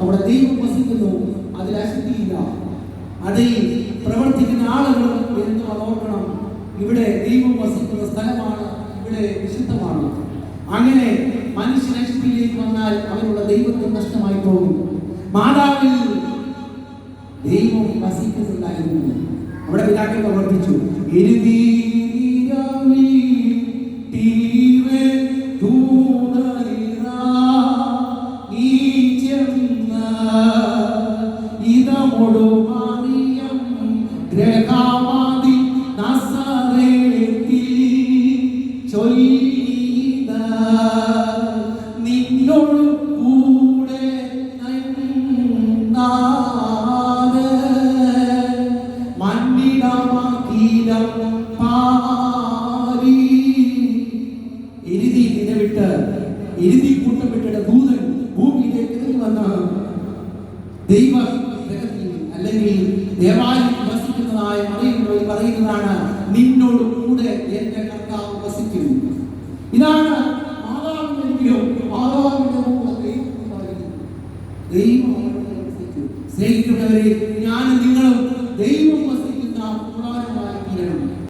അവിടെ ദൈവം വസിക്കുന്നു. അതിൽ അശുദ്ധിയില്ല അതിൽ പ്രവർത്തിക്കുന്ന ആളുകളും എന്ന് ഓർക്കണം ഇവിടെ ദൈവം വസിക്കുന്ന സ്ഥലമാണ് ഇവിടെ വിശുദ്ധമാണ്. അങ്ങനെ മനുഷ്യൻ അശുദ്ധിയിലേക്ക് വന്നാൽ അവനുള്ള ദൈവത്വം നഷ്ടമായി പോകും. മാതാവിൽ ദൈവം വസിക്കുന്നുണ്ടായിരുന്നു. അവിടെ പിതാക്കൾ പ്രവർത്തിച്ചു. എരുതീരാവി നിന്നോട് കൂടെ നിന്നാണ് മണ്ണിടമാക്കീലം പാരി എരുതി നിലവിട്ട് എരുതി കൂട്ടം വിട്ടിട്ട് ദൂതൻ ഭൂമിയിലേക്ക് വന്ന ദൈവ അല്ലെങ്കിൽ ദേവാലയം വസിക്കുന്നതായ മറിയുമ്പോൾ പറയുന്നതാണ് നിന്നോട് കൂടെ എന്റെ കർത്താവ് വസിക്കുന്നു. ഇതാണ് ദൈവം. സ്നേഹിക്കുന്നവരെ ഞാനും നിങ്ങളും ദൈവം